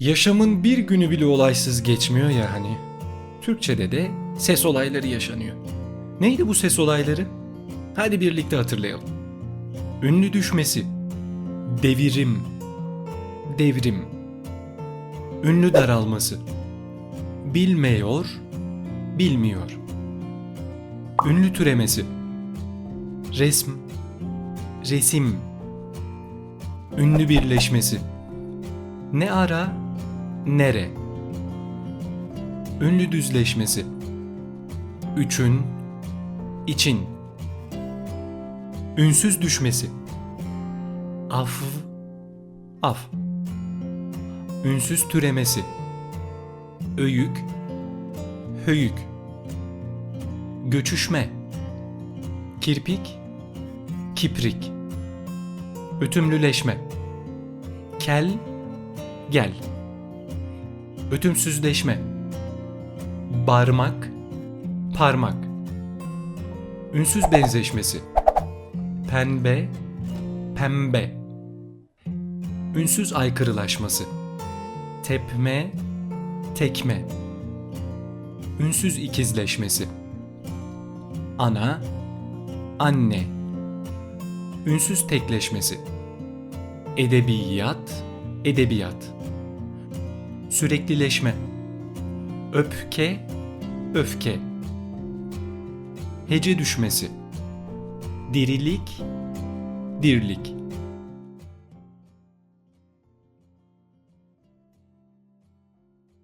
Yaşamın bir günü bile olaysız geçmiyor ya hani. Türkçede de ses olayları yaşanıyor. Neydi bu ses olayları? Hadi birlikte hatırlayalım. Ünlü düşmesi. Devirim. Devrim. Ünlü daralması. Bilmiyor, bilmiyor. Ünlü türemesi. Resm, resim. Ünlü birleşmesi. Ne ara, nere. Ünlü düzleşmesi. Üçün, için. Ünsüz düşmesi. Af, af. Ünsüz türemesi. Öyük, höyük. Göçüşme. Kirpik, kiprik. Ötümlüleşme. Kel, gel. Ötümsüzleşme. Barmak, parmak. Ünsüz benzeşmesi. Pembe, pembe. Ünsüz aykırılaşması. Tepme, tekme. Ünsüz ikizleşmesi. Ana, anne. Ünsüz tekleşmesi. Edebiyat, edebiyat. Süreklileşme. Öpke, öfke. Hece düşmesi. Dirilik, dirlik.